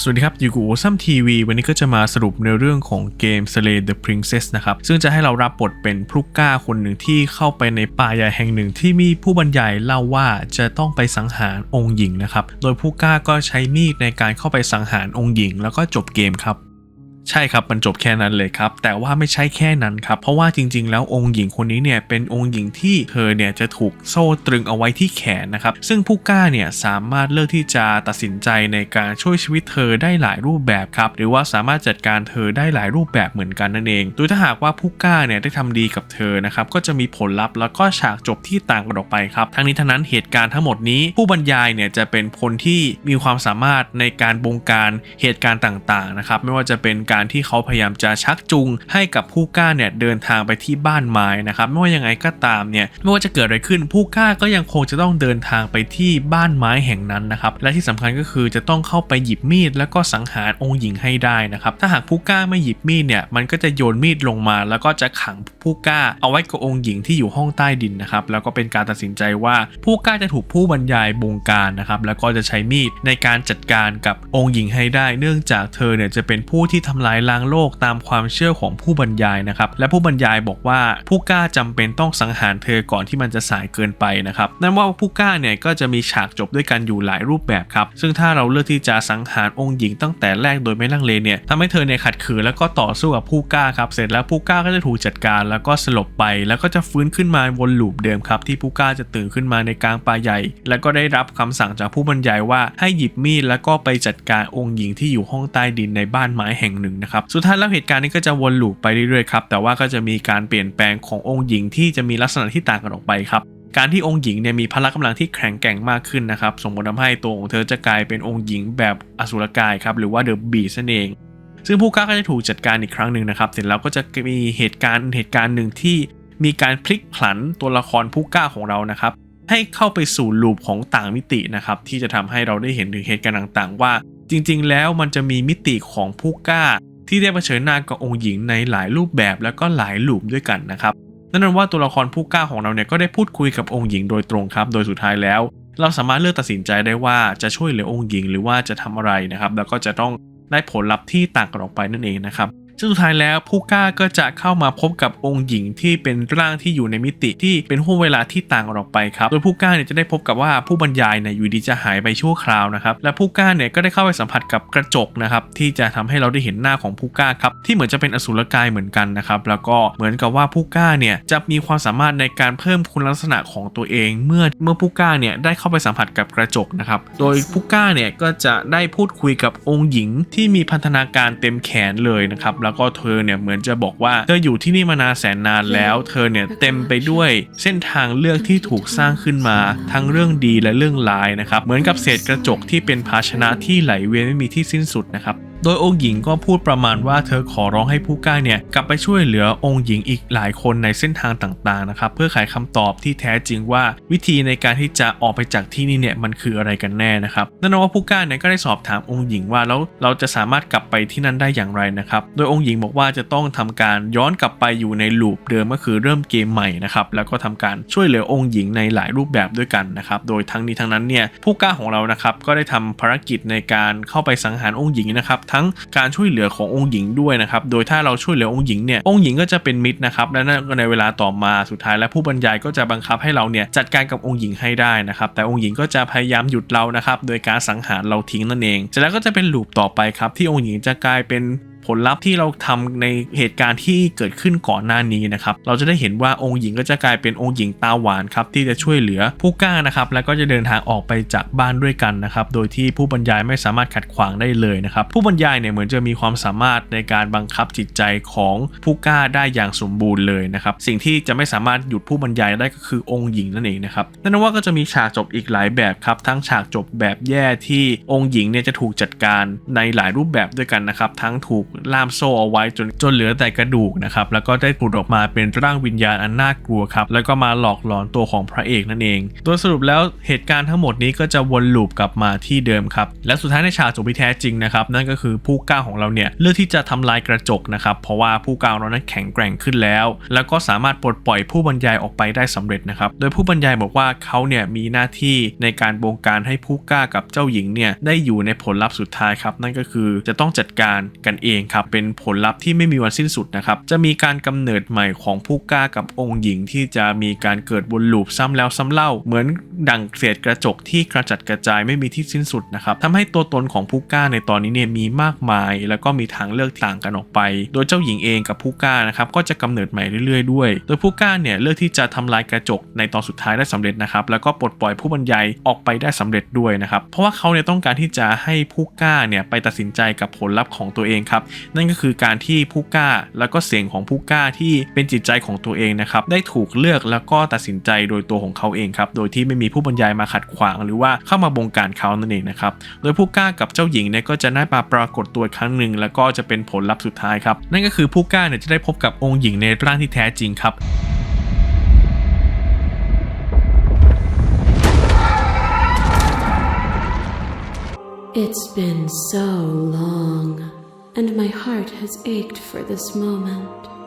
สวัสดีครับ อยู่กับโอซัมทีวีวันนี้ก็จะมาสรุปในเรื่องของเกม Slay the Princess นะครับ ซึ่งจะให้เรารับบทเป็นพลุกก้าคนหนึ่งที่เข้าไปในป่าใหญ่แห่งหนึ่งที่มีผู้บรรยายเล่าว่าจะต้องไปสังหารองค์หญิงนะครับ โดยพลุกก้าก็ใช้มีดในการเข้าไปสังหารองค์หญิง แล้วก็จบเกมครับ ใช่ครับมันจบแค่นั้นเลยครับ แต่ว่าไม่ใช่แค่นั้นครับ เพราะว่าจริง ๆ แล้วองค์หญิงคนนี้เนี่ยเป็นองค์หญิงที่เธอเนี่ยจะถูกโซ่ตรึงเอาไว้ที่แขนนะครับ ซึ่งผู้กล้าเนี่ยสามารถเลือกที่จะตัดสินใจในการช่วยชีวิตเธอได้หลายรูปแบบครับ หรือว่าสามารถจัดการเธอได้หลายรูปแบบเหมือนกันนั่นเอง โดยถ้าหากว่าผู้กล้าเนี่ยได้ทำดีกับเธอนะครับ ก็จะมีผลลัพธ์แล้วก็ฉากจบที่ต่างกันออกไปครับ ทั้งนี้ทั้งนั้นเหตุการณ์ทั้งหมดนี้ ผู้บรรยายเนี่ยจะเป็นคนที่มีความสามารถในการบงการเหตุการณ์ต่างๆนะครับ ไม่ว่าจะเป็นการที่เขาพยายามจะชักจูงให้กับผู้กล้าเนี่ยเดินทางไปที่บ้านไม้นะครับไม่ว่ายังไงก็ตามเนี่ยไม่ว่าจะเกิดอะไรขึ้นผู้กล้าก็ยังคงจะต้องเดินทางไปที่บ้านไม้แห่งนั้นนะครับและที่สำคัญก็คือจะต้องเข้าไปหยิบมีดแล้วก็สังหารองค์หญิงให้ได้นะครับถ้าหากผู้กล้าไม่หยิบมีดเนี่ยมันก็จะโยนมีดลงมา แล้วก็จะขังผู้กล้า เอาไว้กับองค์หญิงที่อยู่ห้องใต้ดินนะครับแล้วก็เป็นการตัดสินใจว่าผู้กล้าจะถูกผู้บรรยายบงการนะครับแล้วก็จะใช้มีดในการจัดการกับองค์หญิงให้ได้ เนื่องจากเธอเนี่ยจะเป็นผู้ที่ทำลายล้างโลกตามความเชื่อของผู้บรรยายนะครับ และผู้บรรยายบอกว่าผู้กล้าจำเป็นต้องสังหารเธอก่อนที่มันจะสายเกินไปนะครับ นั่นว่าผู้กล้าเนี่ยก็จะมีฉากจบด้วยกันอยู่หลายรูปแบบครับ ซึ่งถ้าเราเลือกที่จะสังหารองค์หญิงตั้งแต่แรกโดยไม่ลังเลเนี่ยทำให้เธอเนี่ยขัดขืนแล้วก็ต่อสู้กับผู้กล้าครับ เสร็จแล้วผู้กล้าก็จะถูกจัดการแล้วก็สลบไป แล้วก็จะฟื้นขึ้นมาวนลูปเดิมครับที่ผู้กล้าจะตื่นขึ้นมาในกลางป่าใหญ่ แล้วก็ได้รับคำสั่งจากผู้บรรยายว่าให้หยิบมีดแล้วก็ไปจัดการองค์หญิงที่อยู่ห้องใต้ดินในบ้านไม้แห่งหนึ่งนะครับสุดท้ายแล้วเหตุการณ์นี้ก็จะวนลูปไปเรื่อยๆครับแต่ว่าก็จะมีการเปลี่ยนแปลงขององค์หญิงที่จะมีลักษณะที่ต่างกันออกไปครับการที่องค์หญิงเนี่ยมีพละกำลังที่แข็งแกร่งมากขึ้นนะครับส่งผลทำให้ตัวของเธอจะกลายเป็นองค์หญิงแบบอสุรกายครับหรือว่าเดอะบีนั่นเอง ซึ่งผู้กล้าก็จะถูกจัดการอีกครั้งหนึ่งนะครับ เสร็จแล้วก็จะมีเหตุการณ์เหตุการณ์หนึ่งที่มีการพลิกผลันตัวละครผู้กล้าของเรานะครับให้เข้าไปสู่ลูปของต่างมิตินะครับที่จะทำให้เราได้เห็นถึงเหตุการณ์ต่างๆ ว่า จริงๆ แล้วมันจะมีมิติของผู้กล้า ที่ได้เผชิญหน้ากับองค์หญิงในหลายรูปแบบและก็หลายหลุมด้วยกันนะครับนั่นว่าตัวละครผู้กล้าของเราเนี่ยก็ได้พูดคุยกับองค์หญิงโดยตรงครับ โดยสุดท้ายแล้ว เราสามารถเลือกตัดสินใจได้ว่าจะช่วยเหลือองค์หญิงหรือว่าจะทำอะไรนะครับ แล้วก็จะต้องได้ผลลัพธ์ที่ต่างกันออกไปนั่นเองนะครับ ซึ่งสุดท้ายแล้วผู้กล้าก็จะเข้ามาพบกับองค์หญิงที่เป็นร่างที่อยู่ในมิติที่เป็นห่วงเวลาที่ต่างออกไปครับ โดยผู้กล้าเนี่ยจะได้พบกับว่าผู้บรรยายเนี่ยอยู่ดีจะหายไปชั่วคราวนะครับ และผู้กล้าเนี่ยก็ได้เข้าไปสัมผัสกับกระจกนะครับที่จะทำให้เราได้เห็นหน้าของผู้กล้าครับที่เหมือนจะเป็นอสุรกายเหมือนกันนะครับ แล้วก็เหมือนกับว่าผู้กล้าเนี่ยจะมีความสามารถในการเพิ่มคุณลักษณะของตัวเอง เมื่อเมื่อผู้กล้าเนี่ยได้เข้าไปสัมผัสกับกระจกนะครับ โดยผู้กล้าเนี่ยก็จะได้พูดคุยกับองค์หญิงที่มีพันธนาการเต็มแขนเลยนะครับแล้วก็เธอเนี่ยเหมือนจะบอกว่าเธออยู่ที่นี่มานานแสนนานแล้ว เธอเนี่ยเต็มไปด้วยเส้นทางเลือกที่ถูกสร้างขึ้นมา ทั้งเรื่องดีและเรื่องร้ายนะครับเหมือนกับเศษกระจกที่เป็นภาชนะที่ไหลเวียนไม่มีที่สิ้นสุดนะครับ โดยองค์หญิงก็พูดประมาณว่าเธอขอร้องให้ผู้กล้าเนี่ยกลับไปช่วยเหลือองค์หญิงอีกหลายคนในเส้นทางต่างๆนะครับเพื่อไขคำตอบที่แท้จริงว่าวิธีในการที่จะออกไปจากที่นี่เนี่ยมันคืออะไรกันแน่นะครับนั่นว่าผู้กล้าเนี่ยก็ได้สอบถามองค์หญิงว่าแล้วเราจะสามารถกลับไปที่นั่นได้อย่างไรนะครับโดยองค์หญิงบอกว่าจะต้องทำการย้อนกลับไปอยู่ในลูปเดิมก็คือเริ่มเกมใหม่นะครับแล้วก็ทำการช่วยเหลือองค์หญิงในหลายรูปแบบด้วยกันนะครับโดยทั้งนี้ทั้งนั้นเนี่ยผู้กล้าของเรานะครับก็ได้ทำภารกิจในการเข้าไปสังหารองค์หญิงนะครับทั้งการช่วยเหลือขององค์หญิงด้วยนะครับโดยถ้าเราช่วยเหลือองค์หญิงเนี่ยองค์หญิงก็จะเป็นมิตรนะครับและในเวลาต่อมาสุดท้ายและผู้บรรยายก็จะบังคับให้เราเนี่ยจัดการกับองค์หญิงให้ได้นะครับแต่องค์หญิงก็จะพยายามหยุดเรานะครับโดยการสังหารเราทิ้งนั่นเองเสร็จแล้วก็จะเป็นลูปต่อไปครับที่องค์หญิงจะกลายเป็น ผลลัพธ์ที่เราทำในเหตุการณ์ที่เกิดขึ้นก่อนหน้านี้นะครับ เราจะได้เห็นว่าองค์หญิงก็จะกลายเป็นองค์หญิงตาหวานครับที่จะช่วยเหลือผู้กล้านะครับ แล้วก็จะเดินทางออกไปจากบ้านด้วยกันนะครับ โดยที่ผู้บรรยายไม่สามารถขัดขวางได้เลยนะครับ ผู้บรรยายเนี่ยเหมือนจะมีความสามารถในการบังคับจิตใจของผู้กล้าได้อย่างสมบูรณ์เลยนะครับ สิ่งที่จะไม่สามารถหยุดผู้บรรยายได้ก็คือองค์หญิงนั่นเองนะครับ นั่นว่าก็จะมีฉากจบอีกหลายแบบครับ ทั้งฉากจบแบบแย่ที่องค์หญิงเนี่ยจะถูกจัดการในหลายรูปแบบด้วยกันนะครับ ทั้งถูกล่ามโซ่เอาไว้จนจนเหลือแต่กระดูกนะครับแล้วก็ได้ผุดออกมาเป็นร่างวิญญาณอันน่ากลัวครับแล้วก็มาหลอกหลอนตัวของพระเอกนั่นเองโดยสรุปแล้วเหตุการณ์ทั้งหมดนี้ก็จะวนลูปกลับมาที่เดิมครับและสุดท้ายในฉากจบที่แท้จริงนะครับนั่นก็คือผู้กล้าของเราเนี่ยเลือกที่จะทำลายกระจกนะครับเพราะว่าผู้กล้าเรานั้นแข็งแกร่งขึ้นแล้ว แล้วก็สามารถปลดปล่อยผู้บรรยายออกไปได้สำเร็จนะครับโดยผู้บรรยายบอกว่าเขาเนี่ยมีหน้าที่ในการบงการให้ผู้กล้ากับเจ้าหญิงเนี่ยได้อยู่ในผลลัพธ์สุดท้ายครับนั่นก็คือจะต้องจัดการกันเองครับเป็นผลลัพธ์ที่ไม่มีวันสิ้นสุดนะครับจะมีการกำเนิดใหม่ของผู้กล้ากับองค์หญิงที่จะมีการเกิดวนลูปซ้ำแล้วซ้ำเล่า เหมือน ดังเศษกระจกที่กระจัดกระจายไม่มีที่สิ้นสุดนะครับทำให้ตัวตนของผู้กล้าในตอนนี้เนี่ยมีมากมาย แล้วก็มีทางเลือกต่างกันออกไป โดยเจ้าหญิงเองกับผู้กล้านะครับก็จะกำเนิดใหม่เรื่อยๆด้วย โดยผู้กล้าเนี่ยเลือกที่จะทำลายกระจกในตอนสุดท้ายได้สำเร็จนะครับแล้วก็ปลดปล่อยผู้บรรยายออกไปได้สำเร็จด้วยนะครับเพราะว่าเขาเนี่ยต้องการที่จะให้ผู้กล้าเนี่ยไปตัดสินใจกับผลลัพธ์ของตัวเองครับนั่นก็คือการที่ผู้กล้าแล้วก็เสียงของผู้กล้าที่เป็นจิตใจของตัวเองนะครับได้ถูกเลือกแล้วก็ตัดสินใจโดยตัวของเขาเองครับโดยที่ไม่มีผู้บรรยายมาขัดขวางหรือว่าเข้ามาบงการเขานั่นเองนะครับ โดยผู้กล้ากับเจ้าหญิงเนี่ยก็จะได้มาปรากฏตัวครั้งหนึ่ง แล้วก็จะเป็นผลลัพธ์สุดท้ายครับ นั่นก็คือผู้กล้าเนี่ยจะได้พบกับองค์หญิงในร่างที่แท้จริงครับ It's been so long, and my heart has ached for this moment.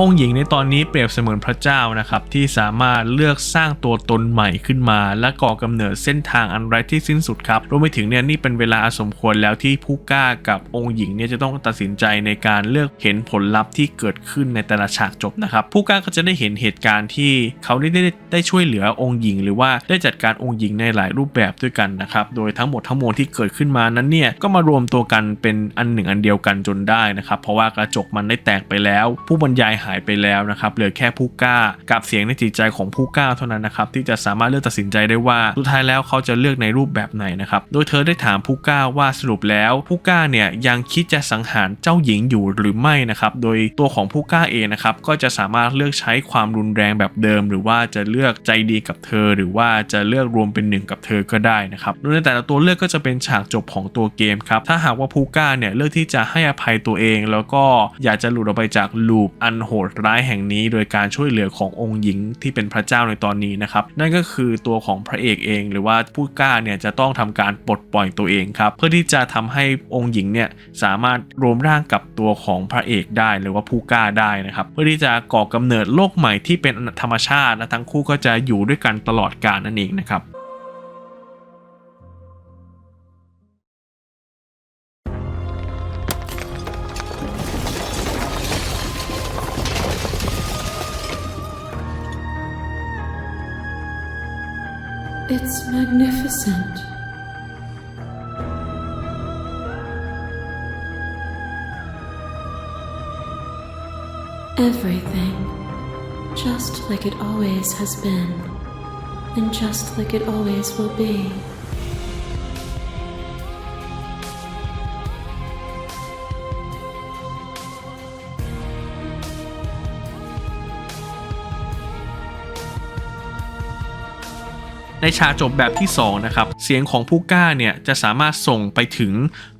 องค์หญิงในตอนนี้เปรียบเสมือนพระเจ้านะครับ ที่สามารถเลือกสร้างตัวตนใหม่ขึ้นมา และก่อกำเนิดเส้นทางอันไร้ที่สิ้นสุดครับรวมไปถึงเนี่ยนี่เป็นเวลาอสมควรแล้วที่ผู้กล้ากับองค์หญิงเนี่ยจะต้องตัดสินใจในการเลือกเห็นผลลัพธ์ที่เกิดขึ้นในแต่ละฉากจบนะครับผู้กล้าก็จะได้เห็นเหตุการณ์ที่เขาได้ได้ได้ช่วยเหลือองค์หญิง หรือว่าได้จัดการองค์หญิงในหลายรูปแบบด้วยกันนะครับโดยทั้งหมดทั้งมวลที่เกิดขึ้นมานั้นเนี่ยก็มารวมตัวกันเป็นอันหนึ่งอันเดียวกันจนได้นะครับเพราะว่ากระจกมันได้แตกไปแล้ว ผู้บรรยายหายไปแล้วนะครับเหลือแค่ผู้กล้ากับเสียงในจิตใจของผู้กล้าเท่านั้นนะครับที่จะสามารถเลือกตัดสินใจได้ว่าสุดท้ายแล้วเขาจะเลือกในรูปแบบไหนนะครับโดยเธอได้ถามผู้กล้าว่าสรุปแล้ว ผู้กล้าเนี่ยยังคิดจะสังหารเจ้าหญิงอยู่หรือไม่นะครับโดยตัวของผู้กล้าเองนะครับก็จะสามารถเลือกใช้ความรุนแรงแบบเดิม หรือว่าจะเลือกใจดีกับเธอ หรือว่าจะเลือกรวมเป็นหนึ่งกับเธอก็ได้นะครับโดยในแต่ละตัวเลือกก็จะเป็นฉากจบของตัวเกมครับถ้าหากว่าผู้กล้าเนี่ยเลือกที่จะให้อภัยตัวเอง แล้วก็อยากจะหลุดออกไปจากลูปอันโหดร้ายแห่งนี้ โดยการช่วยเหลือขององค์หญิงที่เป็นพระเจ้าในตอนนี้นะครับ นั่นก็คือตัวของพระเอกเอง หรือว่าผู้กล้าเนี่ยจะต้องทำการปลดปล่อยตัวเองครับ เพื่อที่จะทำให้องค์หญิงเนี่ยสามารถรวมร่างกับตัวของพระเอกได้หรือว่าผู้กล้าได้นะครับ เพื่อที่จะก่อกำเนิดโลกใหม่ที่เป็นธรรมชาติและทั้งคู่ก็จะอยู่ด้วยกันตลอดกาลนั่นเองนะครับ It's magnificent. Everything, just like it always has been, and just like it always will be. ในฉากจบแบบที่ 2 นะครับ เสียงของผู้กล้าเนี่ยจะสามารถส่งไปถึง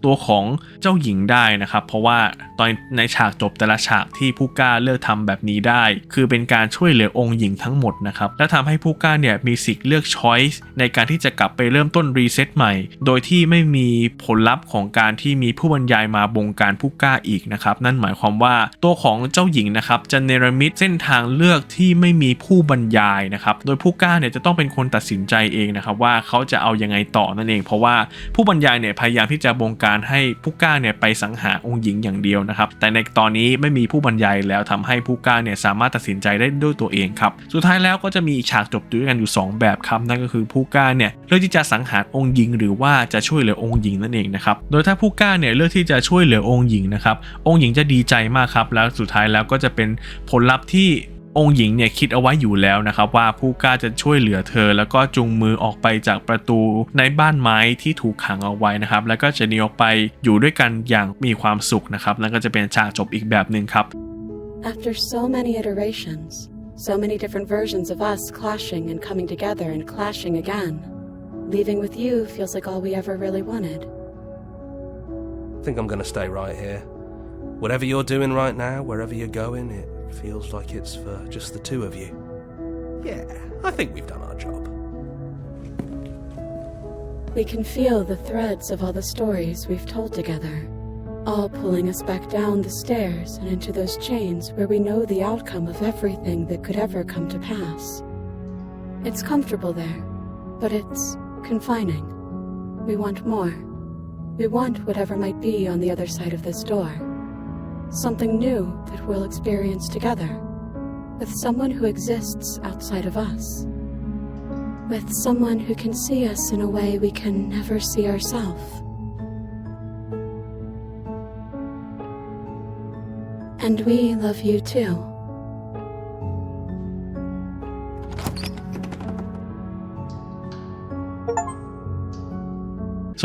ตัวของเจ้าหญิงได้นะครับ เพราะว่าตอนในฉากจบแต่ละฉากที่ผู้กล้าเลือกทำแบบนี้ได้ คือเป็นการช่วยเหลือองค์หญิงทั้งหมดนะครับและทำให้ผู้กล้าเนี่ยมีสิทธิ์เลือกช้อยส์ในการที่จะกลับไปเริ่มต้นรีเซ็ตใหม่ โดยที่ไม่มีผลลัพธ์ของการที่มีผู้บรรยายมาบงการผู้กล้าอีกนะครับนั่นหมายความว่าตัวของเจ้าหญิงนะครับจะเนรมิตเส้นทางเลือกที่ไม่มีผู้บรรยายนะครับโดยผู้กล้าเนี่ยจะต้องเป็นคนตัดสินใจเองนะครับว่าเขาจะเอายังไงต่อนั่นเอง เพราะว่าผู้บรรยายเนี่ยพยายามที่จะบงการให้ผู้กล้าเนี่ยไปสังหารองค์หญิงอย่างเดียวนะครับ แต่ในตอนนี้ไม่มีผู้บรรยายแล้วทำให้ผู้กล้าเนี่ยสามารถตัดสินใจได้ด้วยตัวเองครับ สุดท้ายแล้วก็จะมีฉากจบด้วยกันอยู่ 2 แบบครับนั่นก็คือผู้กล้าเนี่ยเลือกที่จะสังหารองค์หญิง หรือว่าจะช่วยเหลือองค์หญิงนั่นเองนะครับ โดยถ้าผู้กล้าเนี่ยเลือกที่จะช่วยเหลือองค์หญิงนะครับ องค์หญิงจะดีใจมากครับ แล้วสุดท้ายแล้วก็จะเป็นผลลัพธ์ที่ องค์หญิงเนี่ยคิดเอาไว้อยู่แล้วนะครับว่าผู้กล้าจะช่วยเหลือเธอ แล้วก็จูงมือออกไปจากประตูในบ้านไม้ที่ถูกขังเอาไว้นะครับ แล้วก็จะหนีออกไปอยู่ด้วยกันอย่างมีความสุขนะครับแล้วก็จะเป็นฉากจบอีกแบบหนึ่งครับ After so many iterations, so many different versions of us clashing and coming together and clashing again, leaving with you feels like all we ever really wanted. think I'm gonna stay right here. Whatever you're doing right now, wherever you're going, it feels like it's for just the two of you. Yeah, I think we've done our job. We can feel the threads of all the stories we've told together, all pulling us back down the stairs and into those chains where we know the outcome of everything that could ever come to pass. It's comfortable there, but it's confining. We want more. We want whatever might be on the other side of this door. Something new that we'll experience together, with someone who exists outside of us with someone who can see us in a way we can never see ourselves. And we love you too.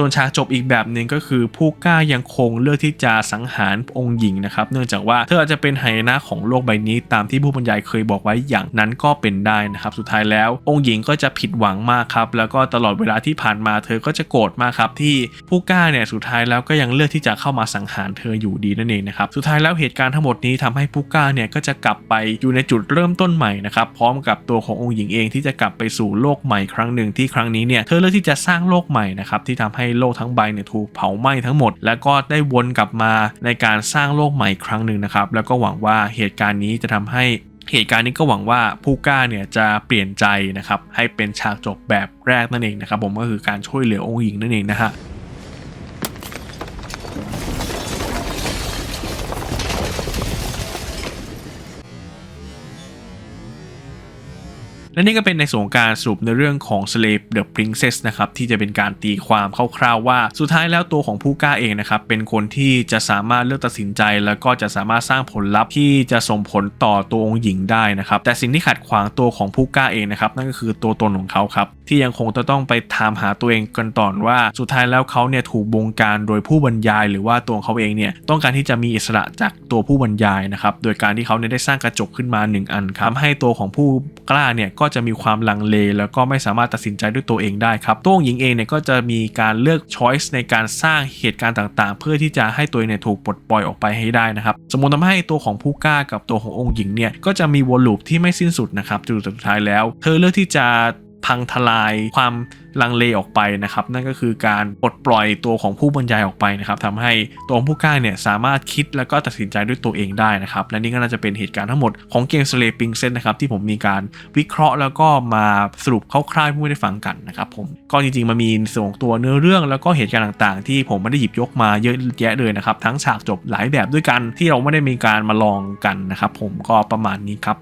ส่วนฉากจบอีกแบบหนึ่งก็คือผู้กล้ายังคงเลือกที่จะสังหารองค์หญิงนะครับ เนื่องจากว่าเธออาจจะเป็นไหนะของโลกใบนี้ ตามที่ผู้บรรยายเคยบอกไว้อย่างนั้นก็เป็นได้นะครับ สุดท้ายแล้ว องค์หญิงก็จะผิดหวังมากครับ แล้วก็ตลอดเวลาที่ผ่านมาเธอก็จะโกรธมากครับ ที่ผู้กล้าเนี่ยสุดท้ายแล้วก็ยังเลือกที่จะเข้ามาสังหารเธออยู่ดีนั่นเองนะครับ สุดท้ายแล้วเหตุการณ์ทั้งหมดนี้ทำให้ผู้กล้าเนี่ยก็จะกลับไปอยู่ในจุดเริ่มต้นใหม่นะครับ พร้อมกับตัวขององค์หญิงเองที่จะกลับไปสู่โลกใหม่ครั้งหนึ่งที่ครั้งนี้เนี่ยเธอเลือกที่จะสร้างโลกใหม่นะครับที่ทำให้โลกทั้งใบเนี่ยถูกเผาไหม้ทั้งหมด แล้วก็ได้วนกลับมาในการสร้างโลกใหม่ครั้งหนึ่งนะครับ แล้วก็หวังว่าเหตุการณ์นี้จะทำให้เหตุการณ์นี้ก็หวังว่าผู้กล้าเนี่ยจะเปลี่ยนใจนะครับให้เป็นฉากจบแบบแรกนั่นเองนะครับผมก็คือการช่วยเหลือองค์หญิงนั่นเองนะฮะ และนี่ก็เป็นในส่วนการสรุปในเรื่องของ Slave the Princess นะครับที่จะเป็นการตีความคร่าวๆว่า สุดท้ายแล้วตัวของผู้กล้าเองนะครับเป็นคนที่จะสามารถเลือกตัดสินใจ แล้วก็จะสามารถสร้างผลลัพธ์ที่จะส่งผลต่อตัวองค์หญิงได้นะครับแต่สิ่งที่ขัดขวางตัวของผู้กล้าเองนะครับนั่นก็คือตัวตนของเขาครับที่ยังคงจะต้องไปถามหาตัวเองกันต่อว่า สุดท้ายแล้วเขาเนี่ยถูกบงการโดยผู้บรรยาย หรือว่าตัวเขาเองเนี่ยต้องการที่จะมีอิสระจากตัวผู้บรรยายนะครับโดยการที่เขาเนี่ยได้สร้างกระจกขึ้นมาหนึ่งอันครับทำให้ตัวของผู้กล้าเนี่ยก็จะมีความลังเล แล้วก็ไม่สามารถตัดสินใจด้วยตัวเองได้ครับตัวองค์หญิงเองเนี่ยก็จะมีการเลือกช้อยส์ในการสร้างเหตุการณ์ต่างๆ เพื่อที่จะให้ตัวเองเนี่ยถูกปลดปล่อยออกไปให้ได้นะครับสมมติทำให้ตัวของผู้กล้ากับตัวขององค์หญิงเนี่ยก็จะมีวนลูปที่ไม่สิ้นสุดนะครับจนสุดท้ายแล้ว เธอเลือกที่จะพังทลายความ ลังเลออกไปนะครับ นั่นก็คือการปลดปล่อยตัวของผู้บรรยายออกไปนะครับทำให้ตัวของผู้กล้าเนี่ยสามารถคิดแล้วก็ตัดสินใจด้วยตัวเองได้นะครับ และนี่ก็น่าจะเป็นเหตุการณ์ทั้งหมดของเกม Sleeping Set นะครับที่ผมมีการวิเคราะห์แล้วก็มาสรุปคร่าวๆให้ผู้ได้ฟังกันนะครับผมก็จริงๆมันมีส่วนของตัวเนื้อเรื่องแล้วก็เหตุการณ์ต่างๆ ที่ผมไม่ได้หยิบยกมาเยอะแยะเลยนะครับทั้งฉากจบหลายแบบด้วยกันที่เราไม่ได้มีการมาลองกันนะครับผมก็ประมาณนี้ครับ